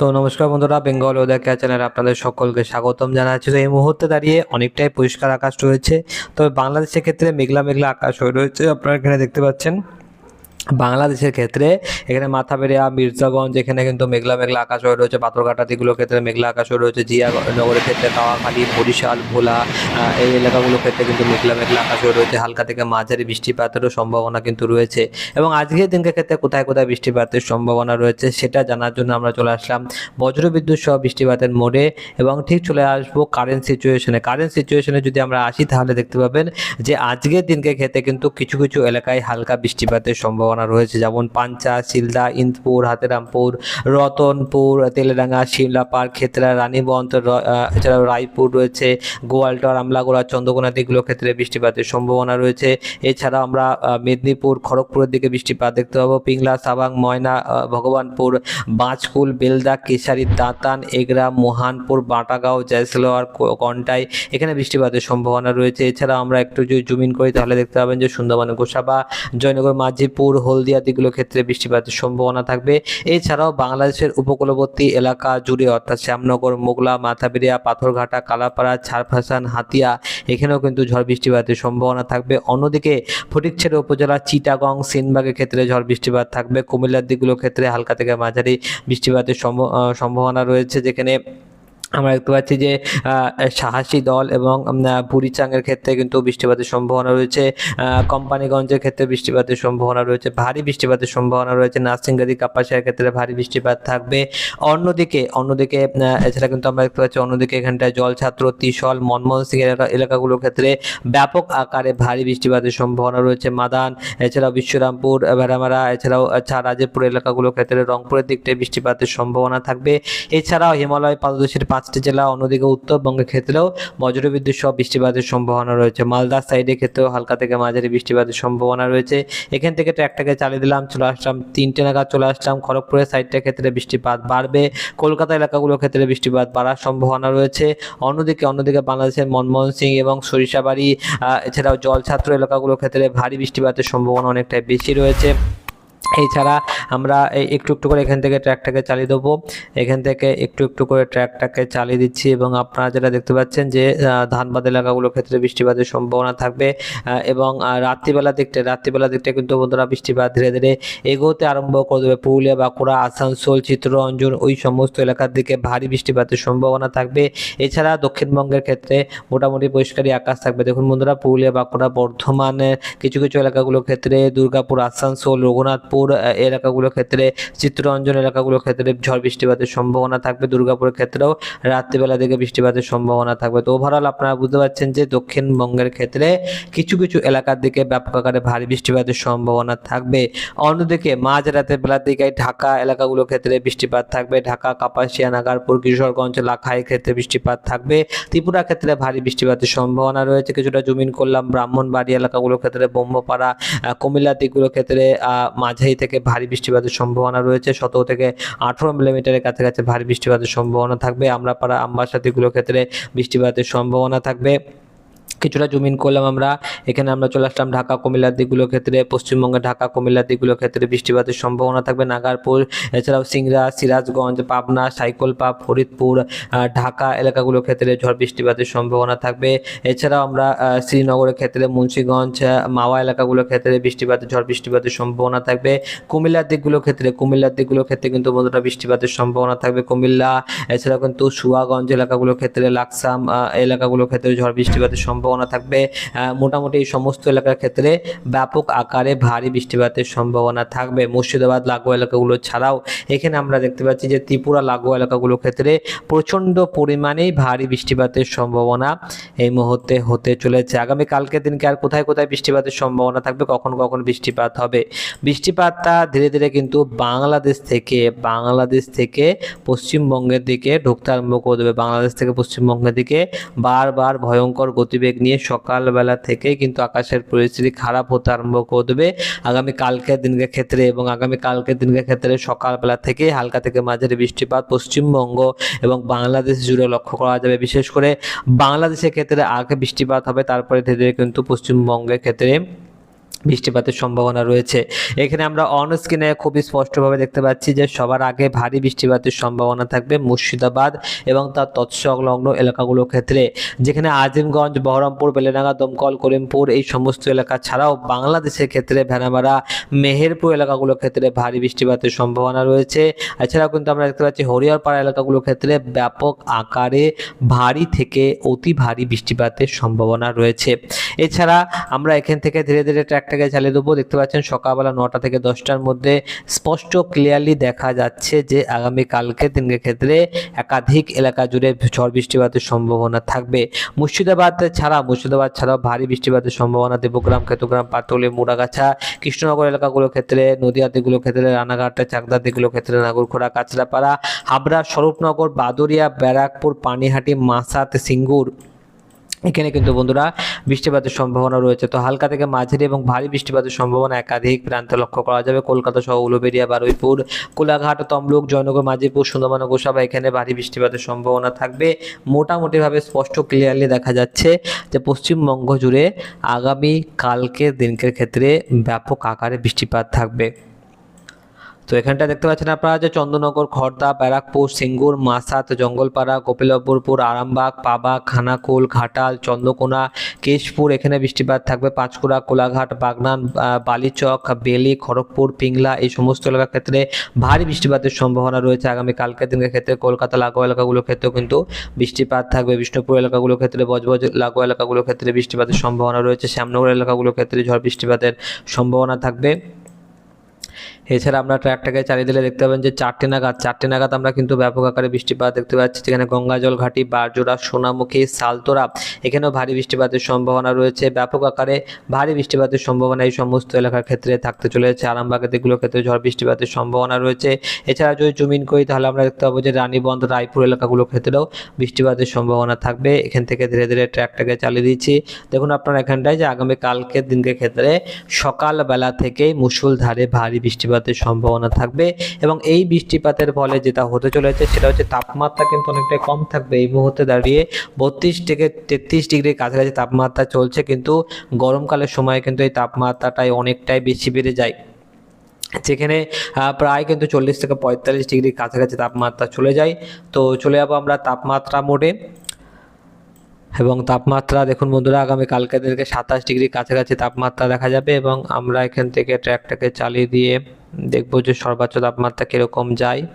তো নমস্কার বন্ধুরা, বেঙ্গল ওদের চ্যানেলে আপনাদের সকলকে স্বাগতম জানাচ্ছি। তো এই মুহূর্তে দাঁড়িয়ে অনেকটাই পরিষ্কার আকাশ রয়েছে, তবে বাংলাদেশের ক্ষেত্রে মেঘলা মেঘলা আকাশ হয়ে রয়েছে, আপনারা এখানে দেখতে পাচ্ছেন। বাংলাদেশের ক্ষেত্রে এখানে মাথাবেড়িয়া মির্জাগঞ্জ, এখানে কিন্তু মেঘলা মেঘলা আকাশ হয়ে রয়েছে পাথরঘাটা দিগুলোর ক্ষেত্রে মেঘলা আকাশ হয়ে রয়েছে জিয়া নগরের ক্ষেত্রে কাওয়াখালী, বরিশাল, ভোলা এই এলাকাগুলোর ক্ষেত্রে কিন্তু মেঘলা মেঘলা আকাশ হয়ে রয়েছে, হালকা থেকে মাঝারি বৃষ্টিপাতেরও সম্ভাবনা কিন্তু রয়েছে। এবং আজকের দিনকে ক্ষেত্রে কোথায় কোথায় বৃষ্টিপাতের সম্ভাবনা রয়েছে সেটা জানার জন্য আমরা চলে আসলাম বজ্রবিদ্যুৎ সহ বৃষ্টিপাতের মোড়ে এবং ঠিক চলে আসব কারেন্ট সিচুয়েশনে কারেন্ট সিচুয়েশনে যদি আমরা আসি তাহলে দেখতে পাবেন যে আজকের দিনকে ক্ষেত্রে কিন্তু কিছু কিছু এলাকায় হালকা বৃষ্টিপাতের সম্ভাবনা রয়েছে, যেমন পাঞ্চা শিলদা ইন্দপুর, হাতেরামপুর, রতনপুর, তেলেডাঙ্গা শিমলাপাড় খেতড়া রানীবন্ত, র- এছাড়াও রায়পুর রয়েছে, গোয়ালটর আমলাগোড়া চন্দ্রকোনা দিকগুলোর ক্ষেত্রে বৃষ্টিপাতের সম্ভাবনা রয়েছে। এছাড়া আমরা মেদিনীপুর, খড়গপুরের দিকে বৃষ্টিপাত দেখতে পাবো। পিংলা, সাবাং, ময়না ভগবানপুর বাঁচকুল বেলদা, কেশারি, দাঁতান, এগরা, মোহানপুর, বাটাগাঁও, জয়সলোয়ার কন্টাই, এখানে বৃষ্টিপাতের সম্ভাবনা রয়েছে। এছাড়া আমরা একটু যদি জুমিন করি, তাহলে দেখতে পাবেন যে সুন্দরবন গোসাবা, জয়নগর, মাঝিপুর হলদিয়া দিকগুলোর ক্ষেত্রে বৃষ্টিপাতের সম্ভাবনা থাকবে। এছাড়াও বাংলাদেশের উপকূলবর্তী এলাকা জুড়ে, অর্থাৎ শ্যামনগর, মোগলা, মাথাবেরিয়া, পাথরঘাটা, কালাপাড়া ছারফাসান হাতিয়া, এখানেও কিন্তু ঝড় বৃষ্টিপাতের সম্ভাবনা থাকবে। অন্যদিকে ফটিকছড়ি উপজেলা চিটাগং, সিনবাগের ক্ষেত্রে ঝড় বৃষ্টিপাত থাকবে। কুমিল্লার দিকগুলোর ক্ষেত্রে হালকা থেকে মাঝারি বৃষ্টিপাতের সম্ভ- সম্ভাবনা রয়েছে, যেখানে আমরা দেখতে পাচ্ছি যে সাহসী দল এবং বুড়িচাঙের ক্ষেত্রে কিন্তু বৃষ্টিপাতের সম্ভাবনা রয়েছে। কোম্পানিগঞ্জের ক্ষেত্রে বৃষ্টিপাতের সম্ভাবনা রয়েছে, ভারী বৃষ্টিপাতের সম্ভাবনা রয়েছে। নার্সিংগাদি, কাপাসিয়ার ক্ষেত্রে ভারী বৃষ্টিপাত থাকবে। অন্যদিকে অন্যদিকে এছাড়া কিন্তু আমরা দেখতে পাচ্ছি অন্যদিকে এখানটায় জলছাত্র তিসল মনমোহন সিং এলাকা, এলাকাগুলোর ক্ষেত্রে ব্যাপক আকারে ভারী বৃষ্টিপাতের সম্ভাবনা রয়েছে। মাদান, এছাড়াও বিশ্বরামপুর, ভেড়ামারা, এছাড়াও রাজেপুর এলাকাগুলোর ক্ষেত্রে রংপুরের দিকটায় বৃষ্টিপাতের সম্ভাবনা থাকবে। এছাড়াও হিমালয় পাদদেশের পাঁচটি জেলা, অন্যদিকে উত্তরবঙ্গের ক্ষেত্রেও বজ্রবিদ্যুৎ সহ বৃষ্টিপাতের সম্ভাবনা রয়েছে। মালদার সাইডের ক্ষেত্রেও হালকা থেকে মাঝারি বৃষ্টিপাতের সম্ভাবনা রয়েছে। এখান থেকে ট্র্যাকটাকে চালিয়ে দিলাম, চলে আসলাম। তিনটে নাগাদ চলে আসলাম। খড়গপুরের সাইডটার ক্ষেত্রে বৃষ্টিপাত বাড়বে। কলকাতা এলাকাগুলোর ক্ষেত্রে বৃষ্টিপাত বাড়ার সম্ভাবনা রয়েছে। অন্যদিকে অন্যদিকে বাংলাদেশের মনমোহন সিং এবং সরিষাবাড়ি এছাড়াও জলছাত্র এলাকাগুলোর ক্ষেত্রে ভারী বৃষ্টিপাতের সম্ভাবনা অনেকটাই বেশি রয়েছে। এছাড়া আমরা একটু একটু করে এখান থেকে ট্র্যাকটাকে চালিয়ে দেবো। এখান থেকে একটু একটু করে ট্র্যাকটাকে চালিয়ে দিচ্ছি এবং আপনারা যেটা দেখতে পাচ্ছেন যে ধানবাদ এলাকাগুলোর ক্ষেত্রে বৃষ্টিপাতের সম্ভাবনা থাকবে। এবং রাত্রিবেলা দিকটা রাত্রিবেলা দিকটা কিন্তু বন্ধুরা বৃষ্টিপাত ধীরে ধীরে এগোতে আরম্ভ করে দেবে। পুরুলিয়া, বাঁকুড়া, আসানসোল চিত্ররঞ্জন ওই সমস্ত এলাকার দিকে ভারী বৃষ্টিপাতের সম্ভাবনা থাকবে। এছাড়া দক্ষিণবঙ্গের ক্ষেত্রে মোটামুটি পরিষ্কারই আকাশ থাকবে। দেখুন বন্ধুরা, পুরুলিয়া, বাঁকুড়া, বর্ধমানের কিছু কিছু এলাকাগুলোর ক্ষেত্রে দুর্গাপুর, আসানসোল, রঘুনাথপুর আহ, এলাকাগুলোর ক্ষেত্রে চিত্তরঞ্জন এলাকাগুলোর ক্ষেত্রে ঝড় বৃষ্টিপাতের সম্ভাবনা থাকবে দুর্গাপুরের ক্ষেত্রেও রাত্রিবেলা দিকে বৃষ্টিপাতের সম্ভাবনা থাকবে। তো ওভারঅল আপনারা বুঝতে পারছেন যে দক্ষিণবঙ্গের ক্ষেত্রে কিছু কিছু এলাকার দিকে ব্যাপক আকারে ভারী বৃষ্টিপাতের সম্ভাবনা থাকবে। অন্যদিকে মাঝ রাতের বেলার দিকে ঢাকা এলাকাগুলোর ক্ষেত্রে বৃষ্টিপাত থাকবে। ঢাকা কাপাসিয়া নাগারপুর কিশোরগঞ্জ লাখাই ক্ষেত্রে বৃষ্টিপাত থাকবে। ত্রিপুরা ক্ষেত্রে ভারী বৃষ্টিপাতের সম্ভাবনা রয়েছে। কিছুটা জমিন করলাম ব্রাহ্মণবাড়ি এলাকাগুলোর ক্ষেত্রে ব্রহ্মপাড়া কুমিল্লা দিকগুলোর ক্ষেত্রে আহ, মাঝারি থেকে ভারী বৃষ্টিপাতের সম্ভাবনা রয়েছে। সতেরো থেকে আঠেরো মিলিমিটারের কাছাকাছি ভারী বৃষ্টিপাতের সম্ভাবনা থাকবে। আমরাপাড়া আমবাসা সাথীগুলোর ক্ষেত্রে বৃষ্টিপাতের সম্ভাবনা থাকবে। কিছুটা জমিন করলাম আমরা। এখানে আমরা চলে আসলাম ঢাকা, কুমিল্লার দিকগুলোর ক্ষেত্রে। পশ্চিমবঙ্গে ঢাকা, কুমিল্লার দিকগুলোর ক্ষেত্রে বৃষ্টিপাতের সম্ভাবনা থাকবে। নাগারপুর, এছাড়াও সিংড়া, সিরাজগঞ্জ, পাবনা সাইকলপা ফরিদপুর ঢাকা এলাকাগুলোর ক্ষেত্রে ঝড় বৃষ্টিপাতের সম্ভাবনা থাকবে। এছাড়াও আমরা শ্রীনগরের ক্ষেত্রে মুন্সীগঞ্জ মাওয়া এলাকাগুলোর ক্ষেত্রে বৃষ্টিপাতের, ঝড় বৃষ্টিপাতের সম্ভাবনা থাকবে। কুমিল্লার দিকগুলোর ক্ষেত্রে, কুমিল্লার দিকগুলোর ক্ষেত্রে কিন্তু বন্ধুরা বৃষ্টিপাতের সম্ভাবনা থাকবে। কুমিল্লা, এছাড়াও কিন্তু সুয়াগঞ্জ এলাকাগুলোর ক্ষেত্রে, লাকসাম এলাকাগুলোর ক্ষেত্রে ঝড় বৃষ্টিপাতের সম্ভাবনা থাকবে। মোটামুটি সমস্ত এলাকার ক্ষেত্রে ব্যাপক আকারে ভারী বৃষ্টিপাতের সম্ভাবনা থাকবে। মুর্শিদাবাদ, লাগোয়া এলাকাগুলো ছাড়াও এখানে আমরা দেখতে পাচ্ছি যে ত্রিপুরা, লাগোয়া এলাকাগুলোর ক্ষেত্রে প্রচণ্ড পরিমাণেই ভারী বৃষ্টিপাতের সম্ভাবনা এই মুহূর্তে হতে চলেছে। আগামী কালকের দিনকে আর কোথায় কোথায় বৃষ্টিপাতের সম্ভাবনা থাকবে, কখন কখন বৃষ্টিপাত হবে? বৃষ্টিপাতটা ধীরে ধীরে কিন্তু বাংলাদেশ থেকে বাংলাদেশ থেকে পশ্চিমবঙ্গের দিকে ঢুকতে আরম্ভ করে দেবে। বাংলাদেশ থেকে পশ্চিমবঙ্গের দিকে বারবার ভয়ঙ্কর গতিবেগ নিয়ে সকালবেলা থেকে কিন্তু আকাশের পরিস্থিতি খারাপ হতে আরম্ভ করবে আগামী কালকের দিনকে ক্ষেত্রে এবং আগামী কালকের ক্ষেত্রে সকালবেলা থেকে হালকা থেকে মাঝারি বৃষ্টিপাত পশ্চিমবঙ্গ এবং বাংলাদেশ জুড়ে লক্ষ্য করা যাবে। বিশেষ করে বাংলাদেশের ক্ষেত্রে আগে বৃষ্টিপাত হবে, তারপরে ধীরে ধীরে কিন্তু পশ্চিমবঙ্গের ক্ষেত্রে বৃষ্টিপাতের সম্ভাবনা রয়েছে। এখানে আমরা অন স্ক্রিনে খুবই স্পষ্টভাবে দেখতে পাচ্ছি যে সবার আগে ভারী বৃষ্টিপাতের সম্ভাবনা থাকবে মুর্শিদাবাদ এবং তার তৎসংলগ্ন এলাকাগুলোর ক্ষেত্রে। যেখানে আজিমগঞ্জ, বহরমপুর বেলেনাগা দমকল, করিমপুর এই সমস্ত এলাকা ছাড়াও বাংলাদেশের ক্ষেত্রে ভেনামারা মেহেরপুর এলাকাগুলোর ক্ষেত্রে ভারী বৃষ্টিপাতের সম্ভাবনা রয়েছে। এছাড়াও কিন্তু আমরা দেখতে পাচ্ছি হরিহরপাড়া এলাকাগুলোর ক্ষেত্রে ব্যাপক আকারে ভারী থেকে অতি ভারী বৃষ্টিপাতের সম্ভাবনা রয়েছে। এছাড়া আমরা এখান থেকে ধীরে ধীরে ট্র্যাকটাকে চালিয়ে দেবো। দেখতে পাচ্ছেন সকালবেলা নটা থেকে দশটার মধ্যে স্পষ্ট ক্লিয়ারলি দেখা যাচ্ছে যে আগামী কালকে দিনের ক্ষেত্রে একাধিক এলাকা জুড়ে ঝড় বৃষ্টিপাতের সম্ভাবনা থাকবে। মুর্শিদাবাদ ছাড়া, মুর্শিদাবাদ ছাড়াও ভারী বৃষ্টিপাতের সম্ভাবনা। দেবগ্রাম ক্ষেত্রগ্রাম পাটলি মুড়াগাছা, কৃষ্ণনগর এলাকাগুলোর ক্ষেত্রে নদীয়া দিকগুলোর ক্ষেত্রে, রানাঘাট চাকদা দিকগুলোর ক্ষেত্রে নাগরখোড়া কাঁচরাপাড়া, হাবড়া, স্বরূপনগর বাদুরিয়া ব্যারাকপুর, পানিহাটি মাসাত সিঙ্গুর। এখানে কিন্তু বন্ধুরা বৃষ্টিপাতের সম্ভাবনা রয়েছে। তো হালকা থেকে মাঝারি এবং ভারী বৃষ্টিপাতের সম্ভাবনা একাধিক প্রান্তে লক্ষ্য করা যাবে। কলকাতা সহ উলুবেড়িয়া, বারুইপুর, কোলাঘাট, তমলুক, জয়নগর মাঝিপুর সুন্দরবন, গোসাবা এখানে ভারী বৃষ্টিপাতের সম্ভাবনা থাকবে। মোটামুটিভাবে স্পষ্ট ক্লিয়ারলি দেখা যাচ্ছে যে পশ্চিমবঙ্গ জুড়ে আগামী কালকের দিনকের ক্ষেত্রে ব্যাপক আকারে বৃষ্টিপাত থাকবে। তো এখানটা দেখতে পাচ্ছেন আপনারা যে চন্দ্রনগর খর্দা, ব্যারাকপুর, সিঙ্গুর মাসাত জঙ্গলপাড়া, গোপিলপুরপুর, আরামবাগ, পাবা, খানাকুল, ঘাটাল, চন্দ্রকোনা, কেশপুর, এখানে বৃষ্টিপাত থাকবে, পাঁচকুড়া, কোলাঘাট, বাগনান বালিচক, বেলি, খড়গপুর, পিংলা, এই সমস্ত এলাকার ক্ষেত্রে ভারী বৃষ্টিপাতের সম্ভাবনা রয়েছে আগামী কালকের দিনের ক্ষেত্রে। কলকাতা, লাগোয়া এলাকাগুলোর ক্ষেত্রেও কিন্তু বৃষ্টিপাত থাকবে। বিষ্ণুপুর এলাকাগুলোর ক্ষেত্রে, বজবজ, লাগোয়া এলাকাগুলোর ক্ষেত্রে বৃষ্টিপাতের সম্ভাবনা রয়েছে। শ্যামনগর এলাকাগুলোর ক্ষেত্রে ঝড় বৃষ্টিপাতের সম্ভাবনা থাকবে। এছাড়া আমরা ট্র্যাকটাকে চালিয়ে দিলে দেখতে পাবেন যে চারটে নাগাদ চারটে নাগাদ আমরা কিন্তু ব্যাপক আকারে বৃষ্টিপাত দেখতে পাচ্ছি। যেখানে গঙ্গাজল ঘাটি, বারজোড়া, সোনামুখী, সালতোরা, এখানেও ভারী বৃষ্টিপাতের সম্ভাবনা রয়েছে। ব্যাপক আকারে ভারী বৃষ্টিপাতের সম্ভাবনা এই সমস্ত এলাকার ক্ষেত্রে থাকতে চলেছে। আরামবাগের দিকগুলোর ক্ষেত্রে ঝড় বৃষ্টিপাতের সম্ভাবনা রয়েছে। এছাড়া যদি জমিন করি, তাহলে আমরা দেখতে পাবো যে রানীবন্ধ, রায়পুর এলাকাগুলোর ক্ষেত্রেও বৃষ্টিপাতের সম্ভাবনা থাকবে। এখান থেকে ধীরে ধীরে ট্র্যাকটাকে চালিয়ে দিচ্ছি। দেখুন আপনারা এখানটায় যে আগামী কালকের দিনকে ক্ষেত্রে সকালবেলা থেকেই মুষলধারে ভারী বৃষ্টিপাতের সম্ভাবনা থাকবে এবং এই বৃষ্টিপাতের ফলে যেটা হতে চলেছে সেটা হচ্ছে তাপমাত্রা কিন্তু অনেকটাই কম থাকবে। এই মুহূর্তে দাঁড়িয়ে বত্রিশ থেকে তেত্রিশ ডিগ্রির কাছাকাছি তাপমাত্রা চলছে কিন্তু গরমকালের সময় কিন্তু এই তাপমাত্রাটাই অনেকটাই বেশি বেড়ে যায়। যেখানে প্রায় কিন্তু চল্লিশ থেকে পঁয়তাল্লিশ ডিগ্রির কাছাকাছি তাপমাত্রা চলে যায়। তো চলে যাব আমরা তাপমাত্রা মোডে। এবং তাপমাত্রা দেখুন বন্ধুরা, আগামী কালকে দিনকে সাতাশ ডিগ্রির কাছাকাছি তাপমাত্রা দেখা যাবে এবং আমরা এখান থেকে ট্র্যাকটাকে চালিয়ে দিয়ে দেখব যে সর্বোচ্চ তাপমাত্রা কীরকম যায়।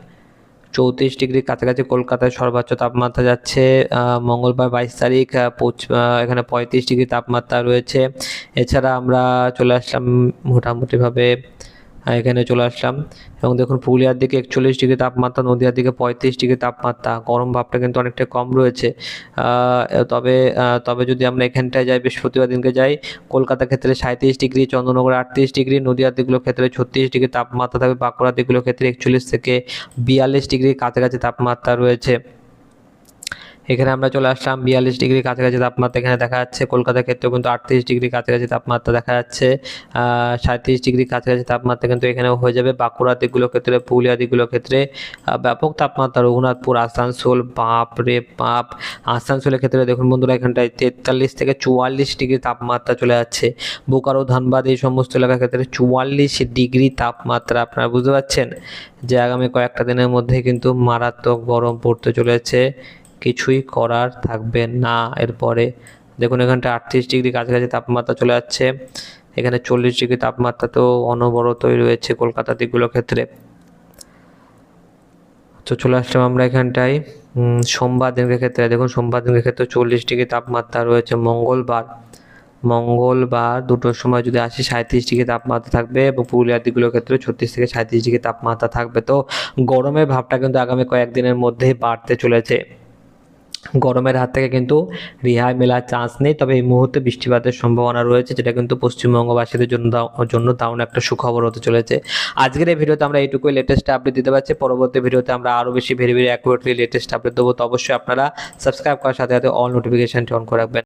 চৌত্রিশ ডিগ্রির কাছাকাছি কলকাতায় সর্বোচ্চ তাপমাত্রা যাচ্ছে মঙ্গলবার বাইশ তারিখ পঁচ- এখানে পঁয়ত্রিশ ডিগ্রি তাপমাত্রা রয়েছে। এছাড়া আমরা চলে আসলাম মোটামুটিভাবে এখানে চলে আসলাম। এবং দেখুন পুরুলিয়ার দিকে একচল্লিশ ডিগ্রি তাপমাত্রা, নদিয়ার দিকে পঁয়ত্রিশ ডিগ্রি তাপমাত্রা। গরম ভাবটা কিন্তু অনেকটা কম রয়েছে। তবে তবে যদি আমরা এখানটায় যাই, বৃহস্পতিবার দিনকে যাই, কলকাতার ক্ষেত্রে সাঁত্রিশ ডিগ্রি, চন্দ্রনগর আটত্রিশ ডিগ্রি, নদিয়ার দিকগুলোর ক্ষেত্রে ছত্রিশ ডিগ্রি তাপমাত্রা থাকবে, বাঁকুড়ার দিকগুলোর ক্ষেত্রে একচল্লিশ থেকে বিয়াল্লিশ ডিগ্রির কাছাকাছি তাপমাত্রা রয়েছে। এখানে আমরা চলে আসলাম বিয়াল্লিশ ডিগ্রি কাছাকাছি তাপমাত্রা। এখানে দেখা যাচ্ছে কলকাতার ক্ষেত্রেও কিন্তু আটত্রিশ ডিগ্রি কাছাকাছি তাপমাত্রা দেখা যাচ্ছে। সাঁত্রিশ ডিগ্রি কাছাকাছি তাপমাত্রা কিন্তু এখানেও হয়ে যাবে। বাঁকুড়ার দিকগুলোর ক্ষেত্রে, পুরুলিয়া দিকগুলোর ক্ষেত্রে ব্যাপক তাপমাত্রা। রঘুনাথপুর, আসানসোল, বাপ রে বাপ। আসানসোলের ক্ষেত্রে দেখুন বন্ধুরা, এখানটায় তেতাল্লিশ থেকে চুয়াল্লিশ ডিগ্রি তাপমাত্রা চলে যাচ্ছে। বোকারো, ধানবাদ এই সমস্ত এলাকার ক্ষেত্রে চুয়াল্লিশ ডিগ্রি তাপমাত্রা। আপনারা বুঝতে পারছেন যে আগামী কয়েকটা দিনের মধ্যে কিন্তু মারাত্মক গরম পড়তে চলেছে। কিছুই করার থাকবে না। এরপরে দেখুন এখানটা আটত্রিশ ডিগ্রি কাছাকাছি তাপমাত্রা চলে যাচ্ছে। এখানে চল্লিশ ডিগ্রি তাপমাত্রা তো অনবরতই রয়েছে কলকাতা দিকগুলোর ক্ষেত্রে। তো চলে আসলাম আমরা এখানটায়। সোমবার দিনের ক্ষেত্রে, দেখুন, সোমবার দিনের ক্ষেত্রে চল্লিশ ডিগ্রি তাপমাত্রা রয়েছে মঙ্গলবার। মঙ্গলবার দুটোর সময় যদি আসি সাঁত্রিশ ডিগ্রি তাপমাত্রা থাকবে এবং পুরুলিয়ার দিকগুলোর ক্ষেত্রে ছত্রিশ থেকে সাঁত্রিশ ডিগ্রি তাপমাত্রা থাকবে। তো গরমের ভাবটা কিন্তু আগামী কয়েকদিনের মধ্যেই বাড়তে চলেছে। গরমের হাত থেকে কিন্তু রেহাই মেলার চান্স নেই। তবে এই মুহূর্তে বৃষ্টিপাতের সম্ভাবনা রয়েছে, যেটা কিন্তু পশ্চিমবঙ্গবাসীদের জন্য জন্য দারুণ একটা সুখবর হতে চলেছে। আজকের এই ভিডিওতে আমরা এইটুকুই লেটেস্ট আপডেট দিতে পারছি। পরবর্তী ভিডিওতে আমরা আরও বেশি very very accurately latest update দেবো। তো অবশ্যই আপনারা সাবস্ক্রাইব করার সাথে সাথে অল নোটিফিকেশানটি অন করে রাখবেন।